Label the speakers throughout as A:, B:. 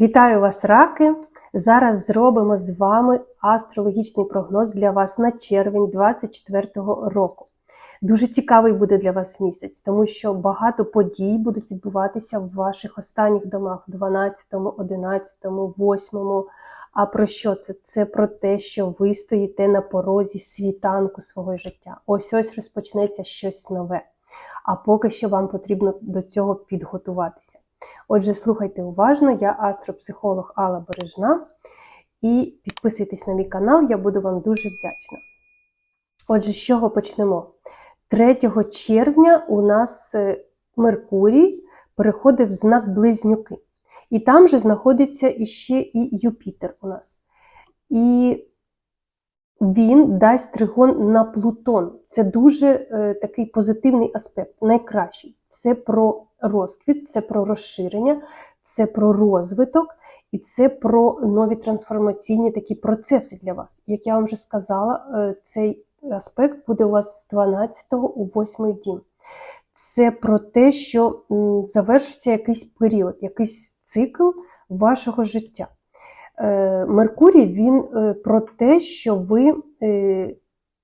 A: Вітаю вас, раки! Зараз зробимо з вами астрологічний прогноз для вас на червень 2024 року. Дуже цікавий буде для вас місяць, тому що багато подій будуть відбуватися в ваших останніх домах 12, 11, 8. А про що це? Це про те, що ви стоїте на порозі світанку свого життя. Ось ось розпочнеться щось нове. А поки що вам потрібно до цього підготуватися. Отже, слухайте уважно, я астропсихолог Алла Бережна. І підписуйтесь на мій канал, я буду вам дуже вдячна. Отже, з чого почнемо? 3 червня у нас е, Меркурій переходить в знак Близнюки. І там же знаходиться іще і Юпітер у нас. І він дасть тригон на Плутон. Це дуже е, такий позитивний аспект, найкращий. Це про розквіт, це про розширення, це про розвиток і це про нові трансформаційні такі процеси для вас. Як я вам вже сказала, е, цей аспект буде у вас з 12 у 8 дім. Це про те, що завершиться якийсь період, якийсь цикл вашого життя. Е, Меркурій він е, про те, що ви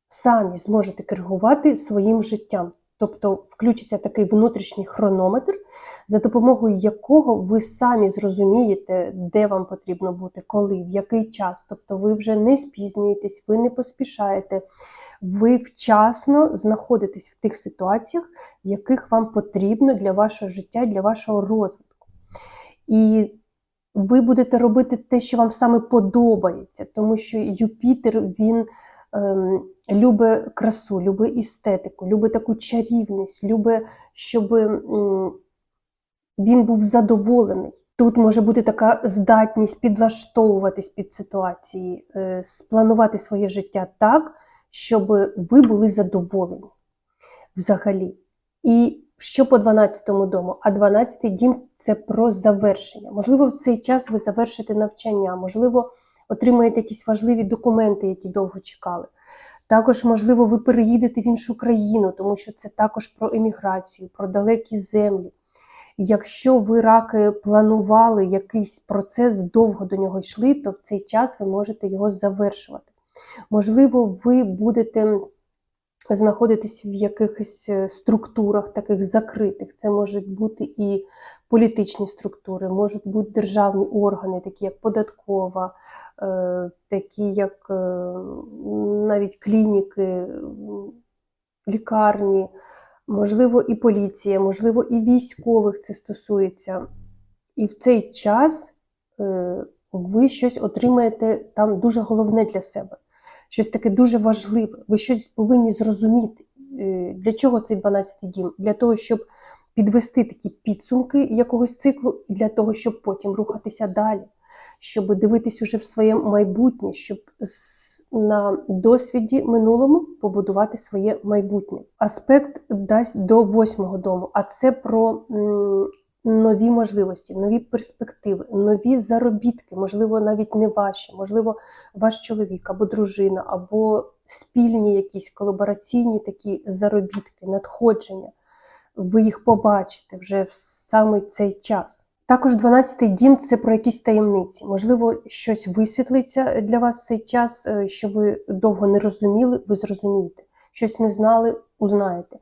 A: самі зможете керувати своїм життям. Тобто включиться такий внутрішній хронометр, за допомогою якого ви самі зрозумієте, де вам потрібно бути, коли, в який час. Тобто ви вже не спізнюєтесь, ви не поспішаєте, ви вчасно знаходитесь в тих ситуаціях, в яких вам потрібно для вашого життя, для вашого розвитку. І ви будете робити те, що вам саме подобається, тому що Юпітер він ем, любить красу, любить естетику, любить таку чарівність, любить, щоб він був задоволений. Тут може бути така здатність підлаштовуватись під ситуації, е, спланувати своє життя так, щоб ви були задоволені взагалі. І що по 12-му дому? А 12-й дім це про завершення. Можливо, в цей час ви завершите навчання, можливо, отримаєте якісь важливі документи, які довго чекали. Також, можливо, ви переїдете в іншу країну, тому що це також про еміграцію, про далекі землі. Якщо ви раки планували якийсь процес, довго до нього йшли, то в цей час ви можете його завершувати. Можливо, ви будете знаходитись в якихось е, структурах таких закритих. Це можуть бути і політичні структури, можуть бути державні органи, такі як податкова, е, такі як е, навіть клініки, лікарні, можливо, і поліція, можливо, і військових це стосується. І в цей час ви щось отримаєте там дуже головне для себе щось таке дуже важливе. Ви щось повинні зрозуміти. Для чого цей 12-й дім? Для того, щоб підвести такі підсумки якогось циклу, і для того, щоб потім рухатися далі, щоб дивитись уже в своє майбутнє, щоб на досвіді минулому побудувати своє майбутнє. Аспект дасть до восьмого дому, а це про нові можливості, нові перспективи, нові заробітки, можливо, навіть не ваші, можливо, ваш чоловік або дружина, або спільні якісь колабораційні такі заробітки, надходження. Ви їх побачите вже в саме цей час. Також 12-й дім це про якісь таємниці. Можливо, щось висвітлиться для вас цей час, е, що ви довго не розуміли, ви зрозумієте. Щось не знали, узнаєте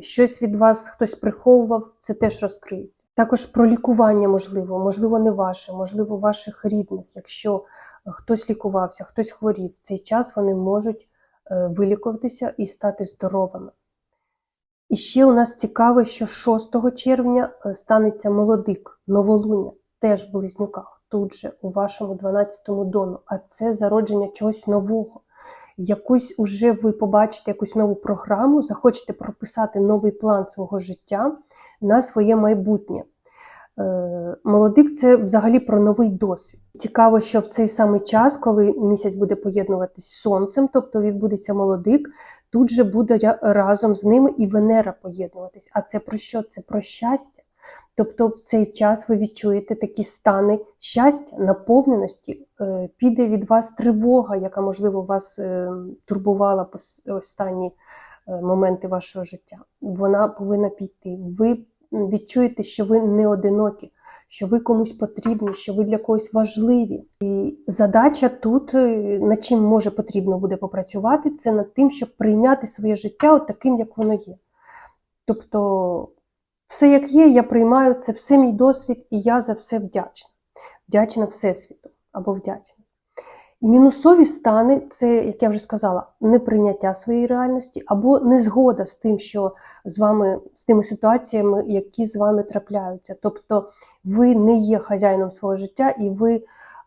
A: щось від вас хтось приховував, це теж розкриється. Також про лікування можливо, можливо, не ваше, можливо, ваших рідних. Якщо хтось лікувався, хтось хворів, в цей час вони можуть е, вилікуватися і стати здоровими. І ще у нас цікаво, що 6 червня е, станеться молодик, новолуння, теж в близнюках, тут же у вашому 12-му домі, а це зародження чогось нового якусь уже ви побачите якусь нову програму, захочете прописати новий план свого життя на своє майбутнє. Е, молодик це взагалі про новий досвід. Цікаво, що в цей самий час, коли місяць буде поєднуватись з сонцем, тобто відбудеться молодик, тут же буде разом з ними і Венера поєднуватись. А це про що? Це про щастя. Тобто в цей час ви відчуєте такі стани щастя, наповненості, е, піде від вас тривога, яка, можливо, вас е, турбувала останні е, моменти вашого життя. Вона повинна піти. Ви відчуєте, що ви не одинокі, що ви комусь потрібні, що ви для когось важливі. І задача тут, над чим може потрібно буде попрацювати, це над тим, щоб прийняти своє життя от таким, як воно є. Тобто, все як є, я приймаю, це все мій досвід, і я за все вдячна. Вдячна Всесвіту або вдячна. Мінусові стани це, як я вже сказала, неприйняття своєї реальності або незгода з тим, що з вами, з тими ситуаціями, які з вами трапляються. Тобто ви не є хазяїном свого життя і ви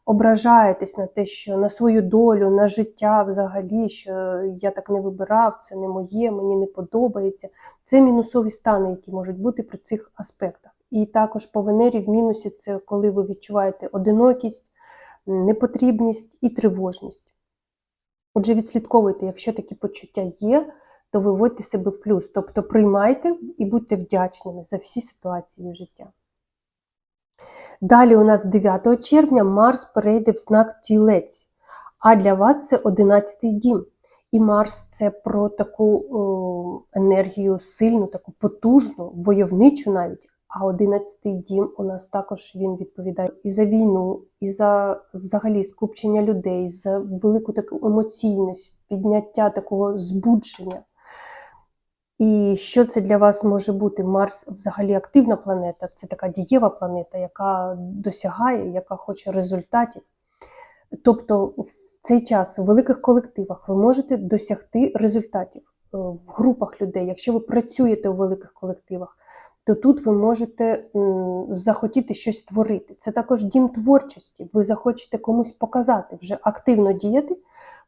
A: ображаєтесь на те, що на свою долю, на життя взагалі, що я так не вибирав, це не моє, мені не подобається. Це мінусові стани, які можуть бути при цих аспектах. І також по Венері в мінусі це коли ви відчуваєте одинокість, непотрібність і тривожність. Отже, відслідковуйте, якщо такі почуття є, то виводьте себе в плюс, тобто приймайте і будьте вдячними за всі ситуації життя. Далі у нас 9 червня Марс перейде в знак Тілець, а для вас це 11-й дім. І Марс це про таку о, енергію сильну, таку потужну, войовничу навіть. А 11-й дім у нас також він відповідає і за війну, і за взагалі скупчення людей, за велику таку емоційність, підняття такого збудження. І що це для вас може бути? Марс взагалі активна планета, це така дієва планета, яка досягає, яка хоче результатів. Тобто в цей час у великих колективах ви можете досягти результатів е, в групах людей. Якщо ви працюєте у великих колективах, то тут ви можете захотіти щось творити. Це також дім творчості. Ви захочете комусь показати, вже активно діяти,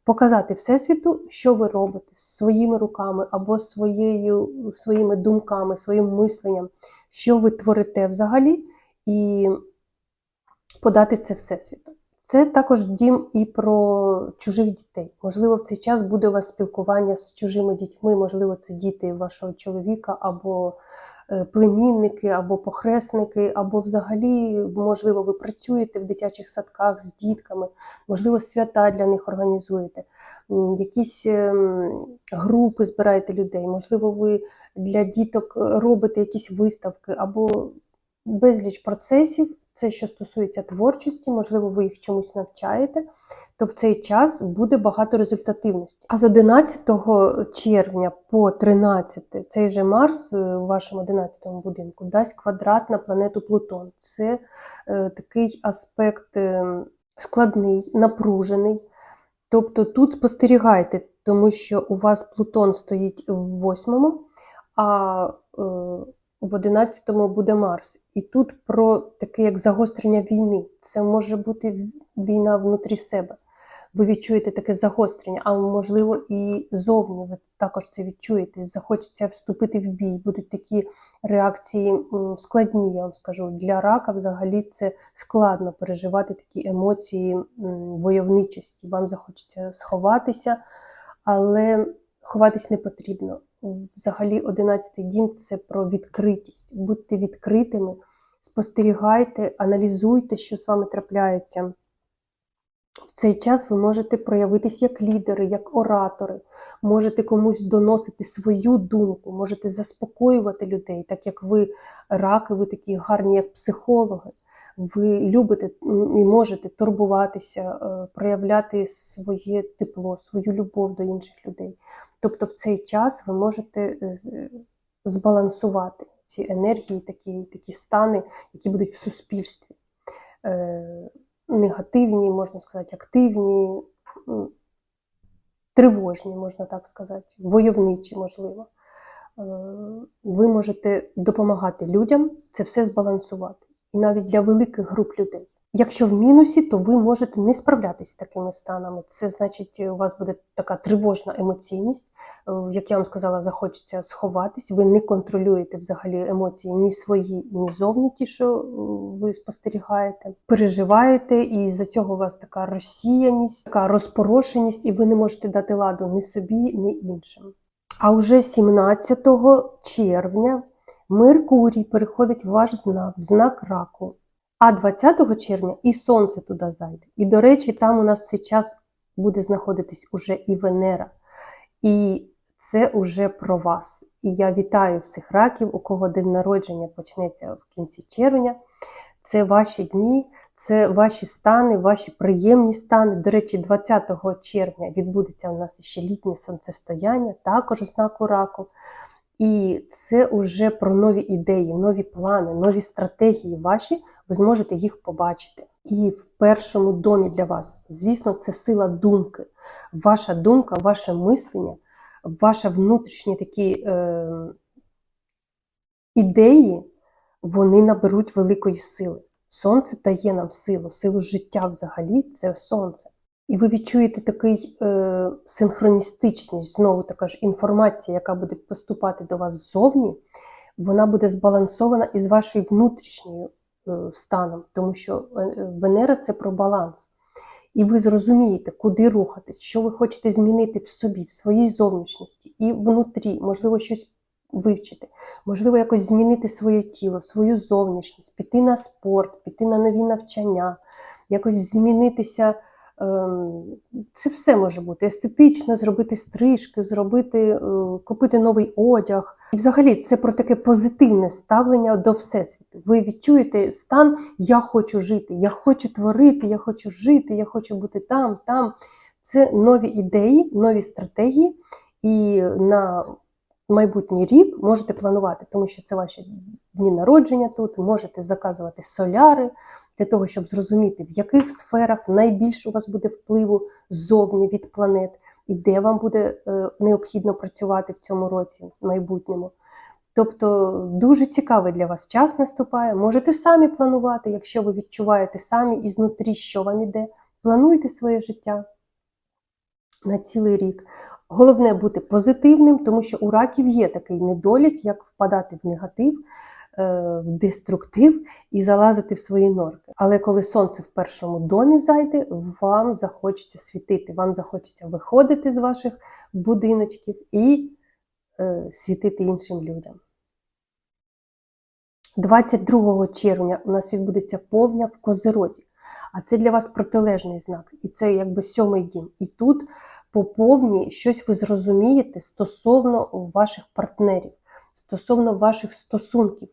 A: показати Всесвіту, що ви робите своїми руками або своєю, своїми думками, своїм мисленням, що ви творите взагалі, і подати це Всесвіту. Це також дім і про чужих дітей. Можливо, в цей час буде у вас спілкування з чужими дітьми, можливо, це діти вашого чоловіка, або племінники, або похресники, або взагалі, можливо, ви працюєте в дитячих садках з дітками, можливо, свята для них організуєте, якісь ем, групи збираєте людей, можливо, ви для діток робите якісь виставки або безліч процесів. Це що стосується творчості, можливо, ви їх чомусь навчаєте, то в цей час буде багато результативності. А з 11 червня по 13 цей же Марс е, у вашому 11 будинку дасть квадрат на планету Плутон. Це е, такий аспект е, складний, напружений. Тобто тут спостерігайте, тому що у вас Плутон стоїть в восьмому, а е, в 11-му буде Марс. І тут про таке як загострення війни. Це може бути війна внутрі себе. Ви відчуєте таке загострення, а можливо і зовні ви також це відчуєте. Захочеться вступити в бій. Будуть такі реакції складні, я вам скажу. Для рака взагалі це складно переживати такі емоції войовничості. Вам захочеться сховатися, але ховатись не потрібно. Взагалі, 11-й дім це про відкритість. Будьте відкритими, спостерігайте, аналізуйте, що з вами трапляється. В цей час ви можете проявитись як лідери, як оратори, можете комусь доносити свою думку, можете заспокоювати людей, так як ви раки, ви такі гарні, як психологи. Ви любите і можете турбуватися, е, проявляти своє тепло, свою любов до інших людей. Тобто в цей час ви можете е, збалансувати ці енергії, такі, такі стани, які будуть в суспільстві. Е, Негативні, можна сказати, активні, тривожні, можна так сказати, войовничі, можливо. Е, Ви можете допомагати людям це все збалансувати. І навіть для великих груп людей. Якщо в мінусі, то ви можете не справлятися з такими станами. Це значить, у вас буде така тривожна емоційність, е, як я вам сказала, захочеться сховатись. Ви не контролюєте взагалі емоції ні свої, ні зовні, ті, що е, ви спостерігаєте. Переживаєте, і з-за цього у вас така розсіяність, така розпорошеність, і ви не можете дати ладу ні собі, ні іншим. А вже 17 червня Меркурій переходить в ваш знак, в знак раку. А 20 червня і сонце туди зайде. І, до речі, там у нас цей час буде знаходитись уже і Венера. І це уже про вас. І я вітаю всіх раків, у кого день народження почнеться в кінці червня. Це ваші дні, це ваші стани, ваші приємні стани. До речі, 20 червня відбудеться у нас ще літнє сонцестояння, також знаку раку. І це вже про нові ідеї, нові плани, нові стратегії ваші. Ви зможете їх побачити. І в першому домі для вас, звісно, це сила думки. Ваша думка, ваше мислення, ваші внутрішні такі е, ідеї, вони наберуть великої сили. Сонце дає нам силу, силу життя взагалі це сонце. І ви відчуєте такий е, синхроністичність, знову така ж інформація, яка буде поступати до вас ззовні, вона буде збалансована із вашою внутрішньою е, станом, тому що е, Венера це про баланс. І ви зрозумієте, куди рухатись, що ви хочете змінити в собі, в своїй зовнішності і внутрі, можливо, щось вивчити, можливо, якось змінити своє тіло, свою зовнішність, піти на спорт, піти на нові навчання, якось змінитися. Ем, Це все може бути естетично, зробити стрижки, зробити, е, купити новий одяг. І взагалі це про таке позитивне ставлення до Всесвіту. Ви відчуєте стан Я хочу жити, я хочу творити, я хочу жити, я хочу бути там, там. Це нові ідеї, нові стратегії. І на майбутній рік можете планувати, тому що це ваші дні народження тут, можете заказувати соляри для того, щоб зрозуміти, в яких сферах найбільше у вас буде впливу ззовні від планет, і де вам буде е, необхідно працювати в цьому році, в майбутньому. Тобто дуже цікавий для вас час наступає. Можете самі планувати, якщо ви відчуваєте самі ізнутрі, що вам іде. Плануйте своє життя на цілий рік. Головне бути позитивним, тому що у раків є такий недолік, як впадати в негатив, е, в деструктив і залазити в свої норки. Але коли сонце в першому домі зайде, вам захочеться світити, вам захочеться виходити з ваших будиночків і е, світити іншим людям. 22 червня у нас відбудеться повня в Козирозі. А це для вас протилежний знак, і це якби сьомий дім. І тут по повній щось ви зрозумієте стосовно ваших партнерів, стосовно ваших стосунків.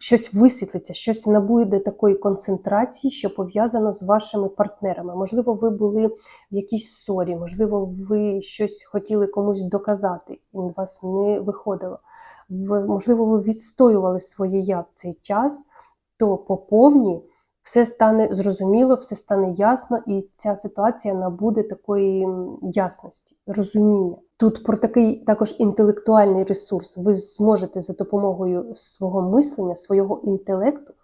A: Щось висвітлиться, щось набуде такої концентрації, що пов'язано з вашими партнерами. Можливо, ви були в якійсь ссорі, можливо, ви щось хотіли комусь доказати, і вас не виходило. Можливо, ви відстоювали своє я в цей час, то по повній все стане зрозуміло, все стане ясно, і ця ситуація набуде такої ясності, розуміння. Тут про такий також інтелектуальний ресурс. Ви зможете за допомогою свого мислення, свого інтелекту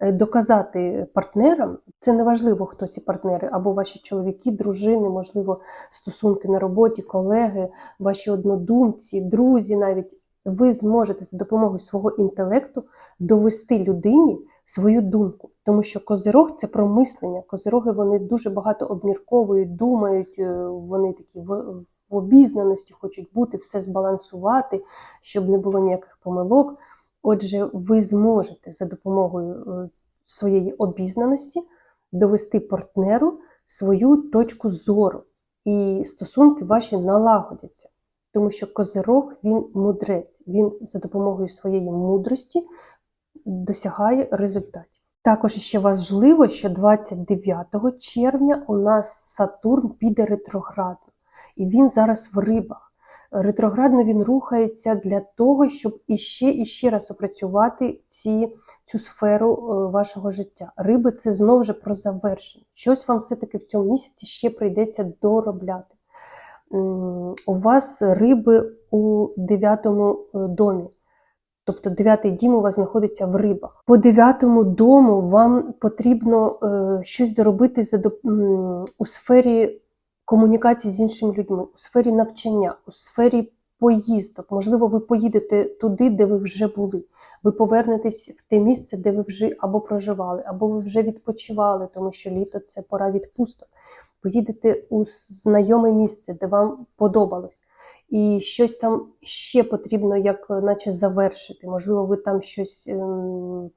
A: е, доказати партнерам. Це не важливо, хто ці партнери, або ваші чоловіки, дружини, можливо, стосунки на роботі, колеги, ваші однодумці, друзі навіть. Ви зможете за допомогою свого інтелекту довести людині свою думку. Тому що козирог це про мислення. Козироги вони дуже багато обмірковують, думають, е, вони такі в, обізнаності хочуть бути, все збалансувати, щоб не було ніяких помилок. Отже, ви зможете за допомогою е, своєї обізнаності довести партнеру свою точку зору, і стосунки ваші налагодяться. Тому що козирог він мудрець, він за допомогою своєї мудрості досягає результатів. Також ще важливо, що 29 червня у нас Сатурн піде ретроградно, і він зараз в рибах. Ретроградно він рухається для того, щоб іще і ще раз опрацювати ці, цю сферу е, вашого життя. Риби це знову ж про завершення. Щось вам все-таки в цьому місяці ще прийдеться доробляти. У вас риби у дев'ятому е, домі. Тобто дев'ятий дім у вас знаходиться в рибах. По дев'ятому дому вам потрібно е, щось доробити за, у сфері комунікації з іншими людьми, у сфері навчання, у сфері поїздок. Можливо, ви поїдете туди, де ви вже були. Ви повернетесь в те місце, де ви вже або проживали, або ви вже відпочивали, тому що літо це пора відпусток. Поїдете у знайоме місце, де вам подобалось і щось там ще потрібно, як наче завершити. Можливо, ви там щось ем,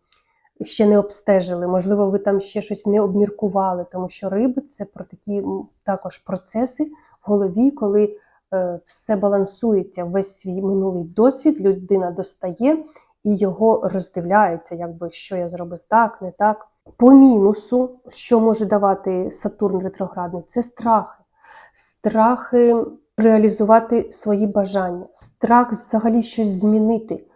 A: ще не обстежили, можливо, ви там ще щось не обміркували, тому що риби це про такі також процеси в голові, коли е, все балансується, весь свій минулий досвід людина достає і його роздивляється, якби що я зробив так, не так. По мінусу, що може давати Сатурн ретроградний, це страхи. Страхи реалізувати свої бажання, страх взагалі щось змінити,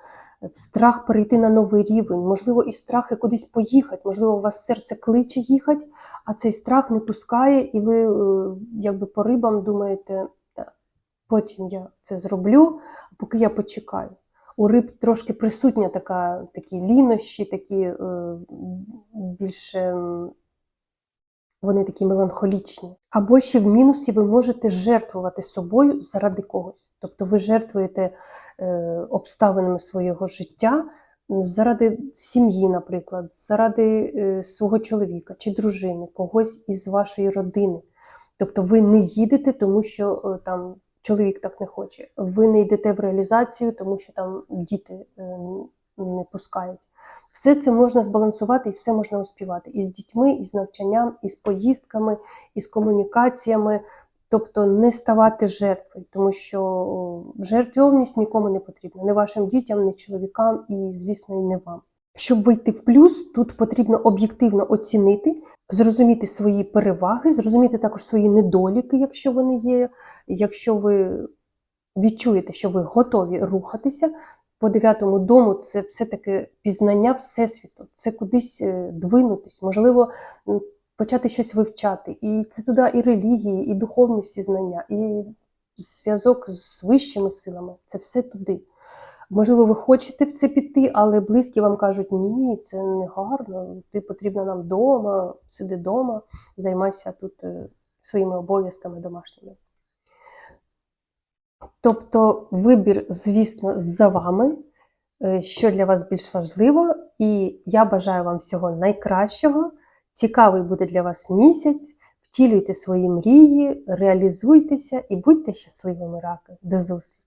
A: страх перейти на новий рівень, можливо, і страхи кудись поїхати, можливо, у вас серце кличе їхати, а цей страх не пускає, і ви е, якби по рибам думаєте, потім я це зроблю, поки я почекаю. У риб трошки присутня така, такі лінощі, такі е, більше вони такі меланхолічні. Або ще в мінусі ви можете жертвувати собою заради когось. Тобто ви жертвуєте е, обставинами свого життя заради сім'ї, наприклад, заради е, свого чоловіка чи дружини, когось із вашої родини. Тобто ви не їдете, тому що е, там чоловік так не хоче. Ви не йдете в реалізацію, тому що там діти е, не пускають. Все це можна збалансувати і все можна успівати і з дітьми, і з навчанням, і з поїздками, і з комунікаціями. Тобто не ставати жертвою, тому що о, жертвовність нікому не потрібна, не вашим дітям, не чоловікам і, звісно, і не вам. Щоб вийти в плюс, тут потрібно об'єктивно оцінити, зрозуміти свої переваги, зрозуміти також свої недоліки, якщо вони є. Якщо ви відчуєте, що ви готові рухатися, по дев'ятому дому це все-таки пізнання Всесвіту, це кудись е, двинутись, можливо, почати щось вивчати. І це туди і релігії, і духовні всі знання, і зв'язок з вищими силами це все туди. Можливо, ви хочете в це піти, але близькі вам кажуть, ні, це не гарно, ти потрібна нам вдома, сиди вдома, займайся тут е, своїми обов'язками домашніми. Тобто вибір, звісно, за вами, е, що для вас більш важливо, і я бажаю вам всього найкращого. Цікавий буде для вас місяць. Втілюйте свої мрії, реалізуйтеся і будьте щасливими раки. До зустрічі!